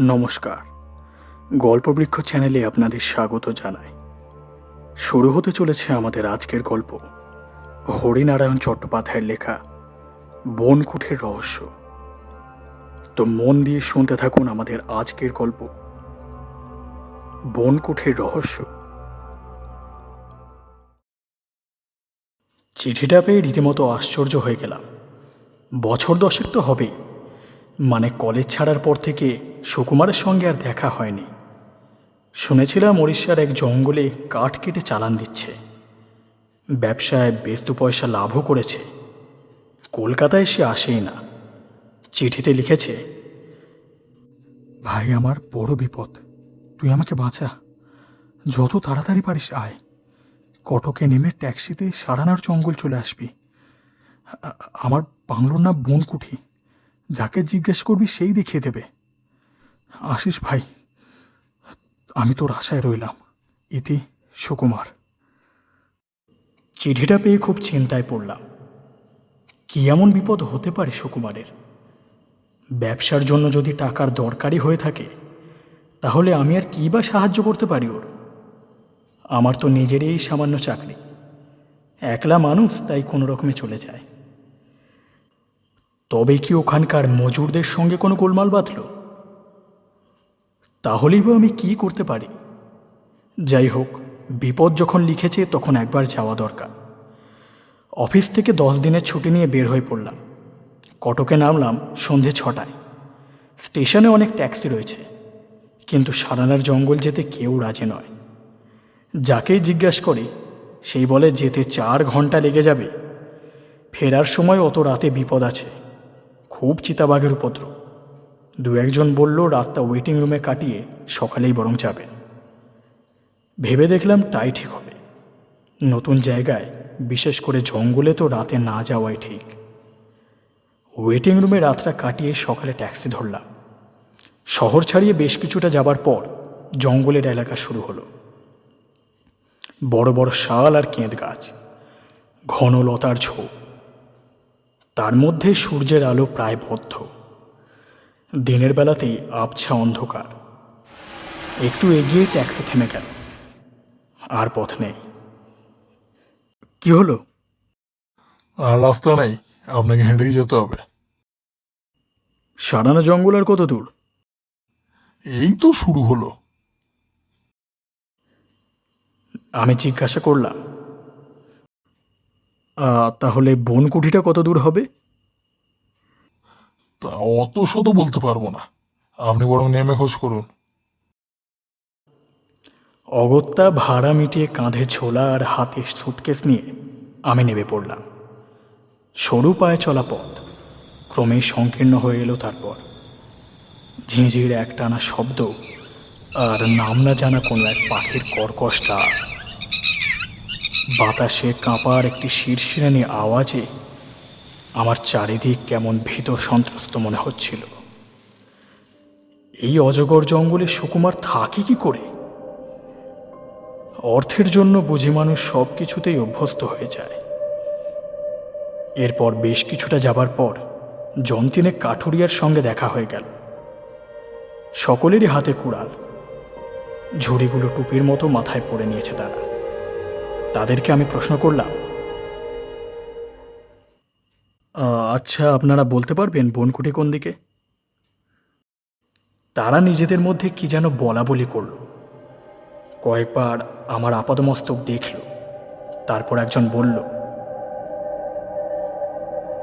নমস্কার। গল্পবৃক্ষ চ্যানেলে আপনাদের স্বাগত জানাই। শুরু হতে চলেছে আমাদের আজকের গল্প। হরিনারায়ণ চট্টোপাধ্যায়ের লেখা বনকুঠের রহস্য। তো মন দিয়ে শুনতে থাকুন আমাদের আজকের গল্প। বনকুঠের রহস্য। চিঠিটা পেয়ে রীতিমতো আশ্চর্য হয়ে গেলাম। বছর দশেক তো হবেই। মানে কলেজ ছাড়ার পর থেকে সুকুমারের সঙ্গে আর দেখা হয়নি। শুনেছিলাম উড়িষ্যার এক জঙ্গলে কাঠ কেটে চালান দিচ্ছে। ব্যবসায় দু পয়সা লাভও করেছে। কলকাতায় সে আসেই না। চিঠিতে লিখেছে, ভাই, আমার বড় বিপদ। তুই আমাকে বাঁচা। যত তাড়াতাড়ি পারিস আয়। কটকে নেমে ট্যাক্সিতে সারানার জঙ্গল চলে আসবি। আমার বাংলোর নাম বনকুঠি। যাকে জিজ্ঞেস করবি সেই দেখিয়ে দেবে। আসিস ভাই, আমি তোর আশায় রইলাম, ইতি সুকুমার। চিঠিটা পেয়ে খুব চিন্তায় পড়লাম, কি এমন বিপদ হতে পারে সুকুমারের? ব্যবসার জন্য যদি টাকার দরকারই হয়ে থাকে, তাহলে আমি আর কী বা সাহায্য করতে পারি ওর? আমার তো নিজেরই সামান্য চাকরি। একলা মানুষ তাই কোনো রকমে চলে যায়। তবে কি ওখানকার মজুরদের সঙ্গে কোনো গোলমাল বাঁধল? তাহলেই বা আমি কি করতে পারি? যাই হোক, বিপদ যখন লিখেছে তখন একবার যাওয়া দরকার। অফিস থেকে দশ দিনের ছুটি নিয়ে বের হয়ে পড়লাম। কটকে নামলাম সন্ধে ছটায়। স্টেশনে অনেক ট্যাক্সি রয়েছে। কিন্তু সারানার জঙ্গল যেতে কেউ রাজি নয়। যাকেই জিজ্ঞাসা করি, সেই বলে, যেতে চার ঘণ্টা লেগে যাবে। ফেরার সময় অত রাতে বিপদ আছে। খুব চিতাবাঘের উপদ্রব। দু একজন বলল, রাতটা ওয়েটিং রুমে কাটিয়ে সকালেই বরং যাবে। ভেবে দেখলাম তাই ঠিক হবে। নতুন জায়গায়, বিশেষ করে জঙ্গলে তো রাতে না যাওয়াই ঠিক। ওয়েটিং রুমে রাতটা কাটিয়ে সকালে ট্যাক্সি ধরলাম। শহর ছাড়িয়ে বেশ কিছুটা যাবার পর জঙ্গলের এলাকা শুরু হলো। বড় বড় শাল আর কেঁদ গাছ, ঘন লতার ঝোপ। তার মধ্যে সূর্যের আলো প্রায় বদ্ধ। দিনের বেলাতেই আবছা অন্ধকার। একটু এগিয়ে ট্যাক্সি থেমে গেল। আর পথ নেই। কি হলো? আর রাস্তা নেই। আপনাকে হেঁটেই যেতে হবে। সারানা জঙ্গল আর কত দূর? এই তো শুরু হলো। আমি জিজ্ঞাসা করলাম "আহ, তাহলে বনকুঠিটা কত দূর হবে? তা অত শত বলতে পারব না। আপনি বরং নেমে খোঁজ করুন। অগত্যা ভাড়া মিটিয়ে কাঁধে ছোলা আর হাতে সুটকেস নিয়ে আমি নেমে পড়লাম। সরু পায়ে চলা পথ ক্রমেই সংকীর্ণ হয়ে এলো তারপর। ঝিঁঝির একটানা শব্দ আর নাম না জানা কোনো এক পাখির কর্কশটা। বাতাসে কাঁপার একটি শিরশিরানি আওয়াজে আমার চারিদিক কেমন ভীত সন্ত্রস্ত মনে হচ্ছিল। এই অজগর জঙ্গলে সুকুমার থাকে কি করে? অর্থের জন্য বুঝি মানুষ সব কিছুতেই অভ্যস্ত হয়ে যায়। এরপর বেশ কিছুটা যাবার পর জন্তিনে কাঠুরিয়ার সঙ্গে দেখা হয়ে গেল। সকলেরই হাতে কুড়াল। ঝুড়িগুলো টুপির মতো মাথায় পড়ে নিয়েছে তারা। তাদেরকে আমি প্রশ্ন করলাম আচ্ছা আপনারা বলতে পারবেন বনকুটি কোন দিকে? তারা নিজেদের মধ্যে কি যেন বলা বলি করল। কয়েকবার আমার আপাদমস্তক দেখল, তারপর একজন বলল,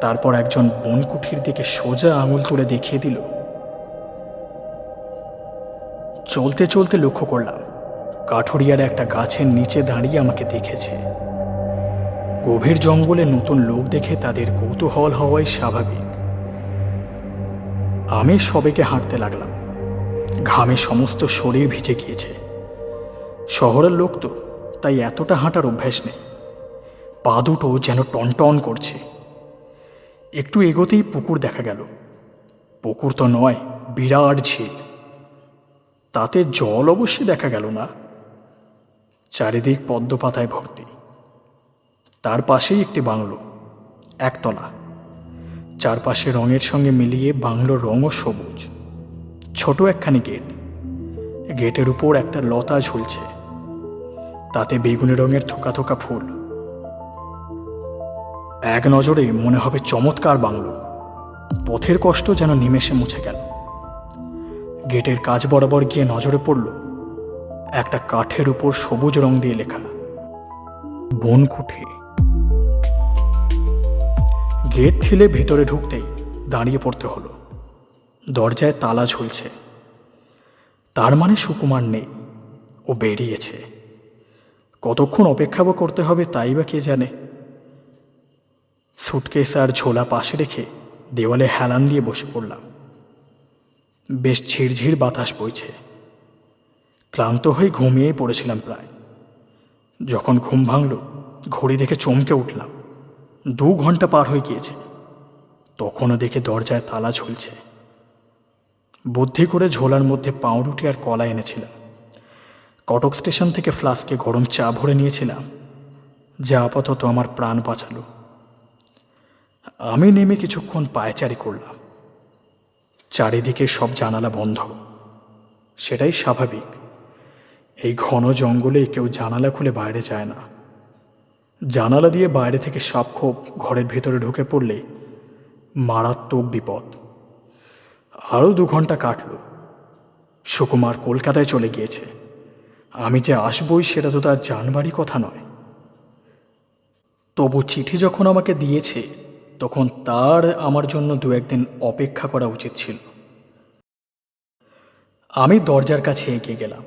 তারপর একজন বনকুঠির দিকে সোজা আঙুল তুলে দেখিয়ে দিল। চলতে চলতে লক্ষ্য করলাম, কাঠুরিয়ার একটা গাছের নিচে দাঁড়িয়ে আমাকে দেখেছে। গভীর জঙ্গলে নতুন লোক দেখে তাদের কৌতূহল হওয়াই স্বাভাবিক। আমি সবেকে হাঁটতে লাগলাম। ঘামে সমস্ত শরীর ভিজে গিয়েছে। শহরের লোক তো, তাই এতটা হাঁটার অভ্যাস নেই। পা দুটো যেন টনটন করছে। একটু এগোতেই পুকুর দেখা গেল। পুকুর তো নয়, বিরাট ঝিল। তাতে জল অবশ্যই দেখা গেল না। চারিদিক পদ্মপাতায় ভর্তি। তার পাশেই একটি বাংলো, একতলা। চারপাশে রঙের সঙ্গে মিলিয়ে বাংলোর রঙও সবুজ। ছোট একখানি গেট। গেটের উপর একটা লতা ঝুলছে। তাতে বেগুনি রঙের থোকা থোকা ফুল। এক নজরে মনে হবে চমৎকার বাংলো। পথের কষ্ট যেন নিমেষে মুছে গেল। গেটের কাজ বরাবর গিয়ে নজরে পড়ল একটা কাঠের উপর সবুজ রং দিয়ে লেখা, বনকুঠি। গেট ঠেলে ভিতরে ঢুকতেই দাঁড়িয়ে পড়তে হলো। দরজায় তালা ঝুলছে। তার মানে সুকুমার নেই। ও বেরিয়েছে। কতক্ষণ অপেক্ষা করতে হবে তাই বা কে জানে? সুটকেস আর ঝোলা পাশে রেখে দেওয়ালে হেলান দিয়ে বসে পড়লাম। বেশ ঝিরঝির বাতাস বইছে। ক্লান্ত হয়ে ঘুমিয়েই পড়েছিলাম প্রায়। যখন ঘুম ভাঙল, ঘড়ি দেখে চমকে উঠলাম। দু ঘণ্টা পার হয়ে গিয়েছে। তখনও দেখে দরজায় তালা ঝুলছে। বুদ্ধি করে ঝোলার মধ্যে পাউরুটি আর কলা এনেছিলাম। কটক স্টেশন থেকে ফ্লাস্কে গরম চা ভরে নিয়েছিলাম। যা আপাতত আমার প্রাণ বাঁচালো। আমি নেমে কিছুক্ষণ পায়চারি করলাম। চারিদিকে সব জানালা বন্ধ। সেটাই স্বাভাবিক। এই ঘন জঙ্গলে কেউ জানালা খুলে বাইরে যায় না। জানালা দিয়ে বাইরে থেকে সাপখোপ ঘরের ভেতরে ঢুকে পড়লে মারাত্মক বিপদ। আরও দু ঘণ্টা কাটল। সুকুমার কলকাতায় চলে গিয়েছে। আমি যে আসবই সেটা তো তার জানবারই কথা নয়। তবু চিঠি যখন আমাকে দিয়েছে, তখন তার আমার জন্য দু একদিন অপেক্ষা করা উচিত ছিল। আমি দরজার কাছে এগিয়ে গেলাম।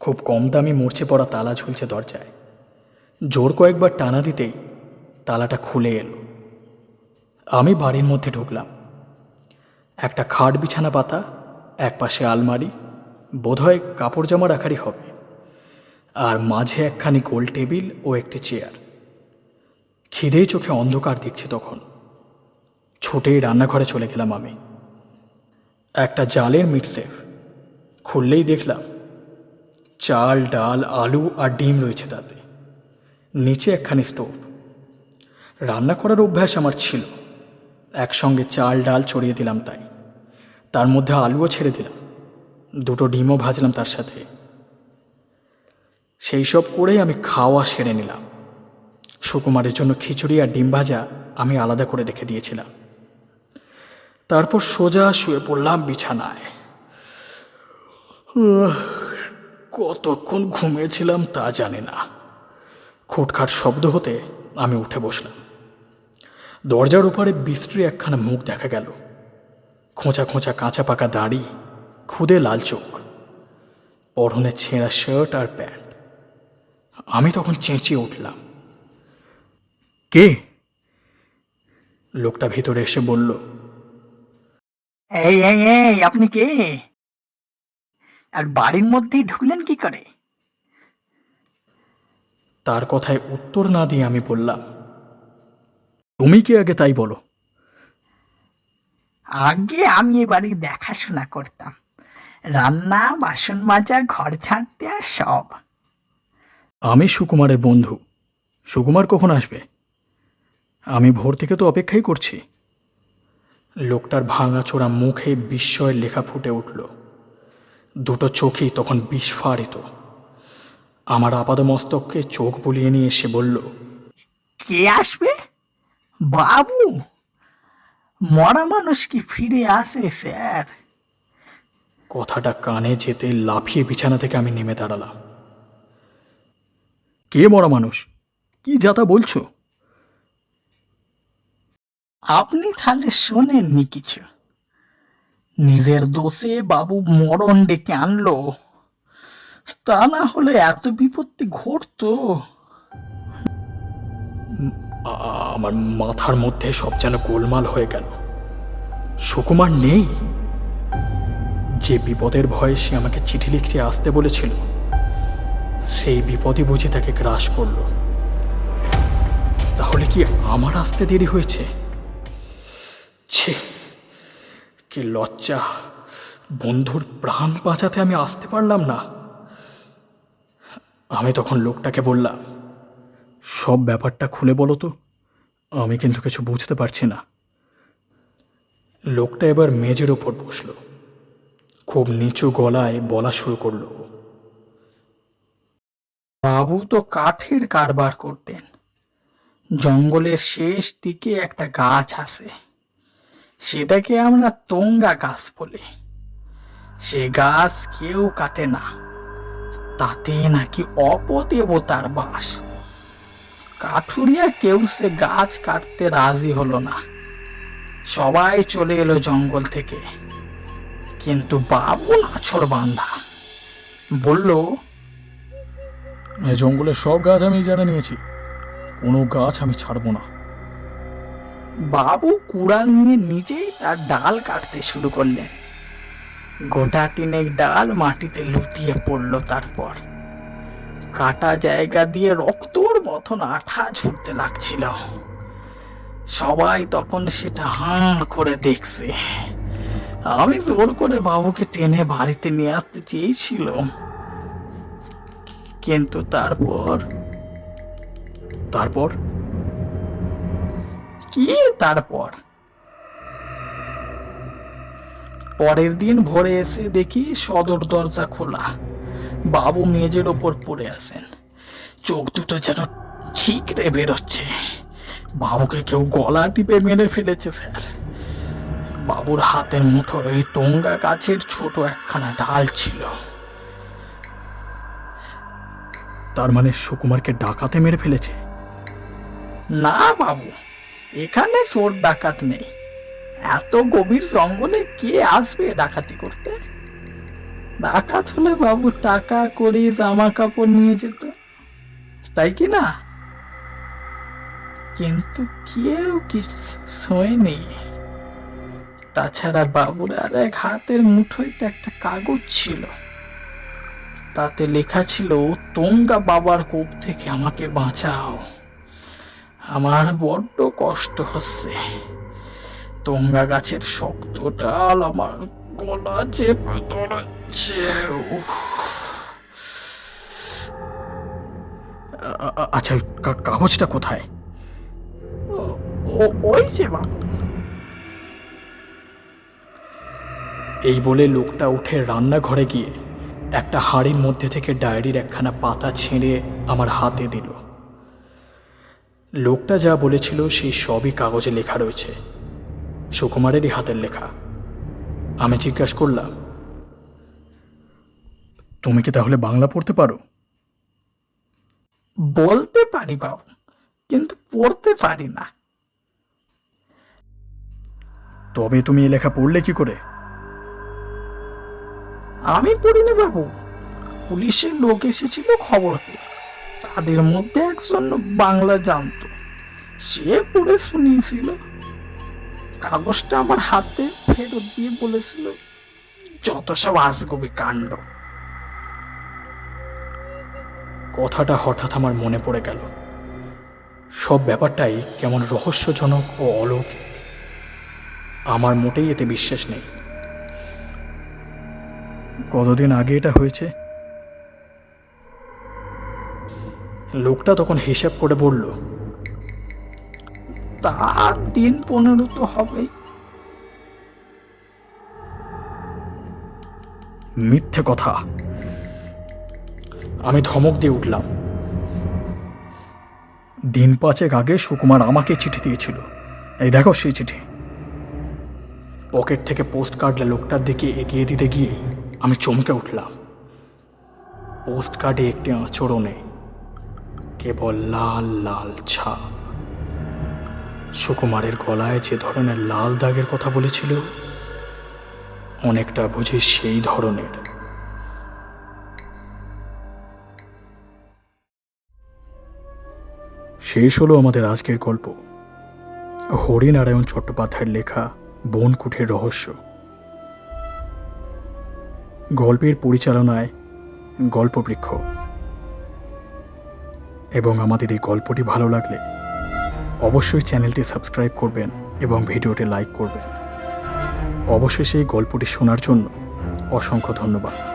খুব কম দামি মরচে পড়া তালা ঝুলছে দরজায়। জোর কয়েকবার টানা দিতেই তালাটা খুলে এলো। আমি বাড়ির মধ্যে ঢুকলাম। একটা খাট বিছানা পাতা, এক পাশে আলমারি, বোধহয় কাপড় জামা রাখারই হবে, আর মাঝে একখানি গোল টেবিল ও একটি চেয়ার। খিদেই চোখে অন্ধকার দেখছে তখন। ছুটেই রান্নাঘরে চলে গেলাম আমি। একটা জালের মিটসেফ খুললেই দেখলাম, চাল, ডাল, আলু আর ডিম রয়েছে তাতে। নিচে একখানি স্টোভ রান্না করার অভ্যাস আমার ছিল। একসঙ্গে চাল, ডাল চড়িয়ে দিলাম তাই। তার মধ্যে আলুও ছেড়ে দিলাম। দুটো ডিমও ভাজলাম তার সাথে। সেই সব করেই আমি খাওয়া সেরে নিলাম। সুকুমারের জন্য খিচুড়ি আর ডিম ভাজা আমি আলাদা করে রেখে দিয়েছিলাম। তারপর সোজা শুয়ে পড়লাম বিছানায়। কতক্ষণ ঘুমিয়েছিলাম তা জানি না। খুটখাট শব্দ হতে আমি উঠে বসলাম। দরজার উপরে বিশ্রী একখানা মুখ দেখা গেল। খোঁচা খোঁচা কাঁচা পাকা দাড়ি, খুদে লাল চোখ, পরনে ছেঁড়া শার্ট আর প্যান্ট। আমি তখন চেঁচিয়ে উঠলাম। কে? লোকটা ভিতরে এসে বলল, এই এই এই, আপনি কে? আর বাড়ির মধ্যেই ঢুকলেন কি করে? তার কথায় উত্তর না দিয়ে আমি বললাম তুমি কি আগে তাই বলো? আগে আমি এ বাড়ি দেখাশোনা করতাম। রান্না বাসন মাজা ঘর ঝাড় দেওয়া সব। আমি সুকুমারের বন্ধু। সুকুমার কখন আসবে? আমি ভোর থেকে তো অপেক্ষাই করছি। লোকটার ভাঙাচোরা মুখে বিস্ময়ের লেখা ফুটে উঠল। দুটো চোখই তখন বিস্ফারিত। আমার আপাদমস্তককে চোখ বুলিয়ে নিয়ে এসে বলল কে আসবে? বাবু মরা মানুষ কি ফিরে আসে স্যার? কথাটা কানে যেতে লাফিয়ে বিছানা থেকে আমি নেমে দাঁড়ালাম। কে মরা মানুষ? কি যাতা বলছো? আপনি তাহলে শোনেননি কিছু? নিজের দোষে বাবু মরণ ডেকে আনলো। তা না হলে এত বিপত্তি ঘটতো। আমার মাথার মধ্যে সব যেন গোলমাল হয়ে গেল। সুকুমার নেই। যে বিপদের ভয়ে সে আমাকে চিঠি লিখতে আসতে বলেছিল, সেই বিপদই বুঝি তাকে গ্রাস করল। তাহলে কি আমার আসতে দেরি হয়েছে? ছি, কি লজ্জা। বন্ধুর প্রাণ বাঁচাতে আমি আসতে পারলাম না। আমি তখন লোকটাকে বললাম, সব ব্যাপারটা খুলে বলো তো, আমি কিন্তু কিছু বুঝতে পারছি না। লোকটা এবার মেজের ওপর বসল, খুব নিচু গলায় বলা শুরু করল, বাবু তো কাঠের কারবার করতেন, জঙ্গলের শেষ দিকে একটা গাছ আছে, সেটাকে আমরা তোঙ্গা গাছ বলি, সে গাছ কেউ কাটে না। তাতে নাকি অপদেবতার বাস। কাঠুরিয়া কেউ সে গাছ কাটতে রাজি হলো না। সবাই চলে এলো জঙ্গল থেকে। কিন্তু বাবু নাছর বান্ধা বলল এই জঙ্গলের সব গাছ আমি ইজারা নিয়েছি। কোনো গাছ আমি ছাড়বো না। বাবু কুড়াল নিয়ে নিজেই তার ডাল কাটতে শুরু করলেন। গোটা তিনেক ডাল মাটিতে লুটিয়ে পড়ল তারপর। কাটা জায়গা দিয়ে রক্তর মতন আঠা ঝরতে লাগছিল। সবাই তখন সেটা হাঁ করে দেখছে। আমি জোর করে বাবুকে টেনে বাড়িতে নিয়ে আসতে চেয়েছিলাম কিন্তু তারপর তারপর? কি তারপর? পরের দিন ভোরে এসে দেখি সদর দরজা খোলা। বাবু মেজের ওপর পড়ে আসেন চোখ দুটো যেন ঠিকরে বেরোচ্ছে। বাবুকে কেউ গলা টিপে মেরে ফেলেছে, স্যার। বাবুর হাতের মুঠো এই তোঙ্গা গাছের ছোট একখানা ডাল ছিল। তার মানে সুকুমারকে ডাকাতে মেরে ফেলেছে? না, বাবু, এখানে সোর ডাকাত নেই। এত গভীর জঙ্গলে কে আসবে ডাকাতি করতে? ডাকাত হলে বাবু টাকা করি জামা কাপড় নিয়ে যেত। তাই কি না? কিন্তু কেউ কিছুই নেই। তাছাড়া বাবুর আর এক হাতের মুঠোয় একটা কাগজ ছিল। তাতে লেখা ছিল তোঙ্গা বাবার কোপ থেকে আমাকে বাঁচাও। আমার বড্ড কষ্ট হচ্ছে। তোঙ্গা গাছের শক্ত ডাল আমার গলা চেপে ধরেছে আচ্ছা ওই কাগজটা কোথায়? ওই যে বাবু এই বলে লোকটা উঠে রান্নাঘরে গিয়ে একটা হাঁড়ির মধ্যে থেকে ডায়েরির একখানা পাতা ছিঁড়ে আমার হাতে দিল। লোকটা যা বলেছিল সেই সবই কাগজে লেখা রয়েছে। সুকুমারেরই হাতের লেখা। আমি জিজ্ঞাসা করলাম, তুমি কি তাহলে বাংলা পড়তে পারো? বলতে পারি বাবু, কিন্তু পড়তে পারি না। তবে তুমি এ লেখা পড়লে কি করে? আমি পড়িনি বাবু, পুলিশের লোক এসেছিল খবর পেয়ে। তাদের মধ্যে একজন বাংলা জানতো। সে পড়ে শুনিয়েছিল। কাগজটা আমার হাতে ফেরত দিয়ে বলেছিল, যত সব আজগবি কাণ্ড। কথাটা হঠাৎ আমার মনে পড়ে গেল। সব ব্যাপারটাই কেমন রহস্যজনক ও অলৌকিক। আমার মোটেই এতে বিশ্বাস নেই। কতদিন আগে এটা হয়েছে? লোকটা তখন হিসাব করে বলল তার দিন পনেরো তো হবেই। মিথ্যে কথা। আমি ধমক দিয়ে উঠলাম। দিন পাঁচেক আগে সুকুমার আমাকে চিঠি দিয়েছিল। এই দেখো সেই চিঠি। পকেট থেকে পোস্ট কার্ডে লোকটার দিকে এগিয়ে দিতে গিয়ে আমি চমকে উঠলাম। পোস্ট কার্ডে একটি আঁচড়নে কেবল লাল লাল ছাপ। সুকুমারের গলায় যে ধরনের লাল দাগের কথা বলেছিল, অনেকটা বুঝি সেই ধরনের। শেষ হলো আমাদের আজকের গল্প। হরিনারায়ণ চট্টোপাধ্যায়ের লেখা বনকুঠের রহস্য। গল্পের পরিচালনায় গল্পবৃক্ষ। এবং আমাদের এই গল্পটি ভালো লাগলে অবশ্যই চ্যানেলটি সাবস্ক্রাইব করবেন এবং ভিডিওটি লাইক করবেন। অবশেষে এই গল্পটি শোনার জন্য অসংখ্য ধন্যবাদ।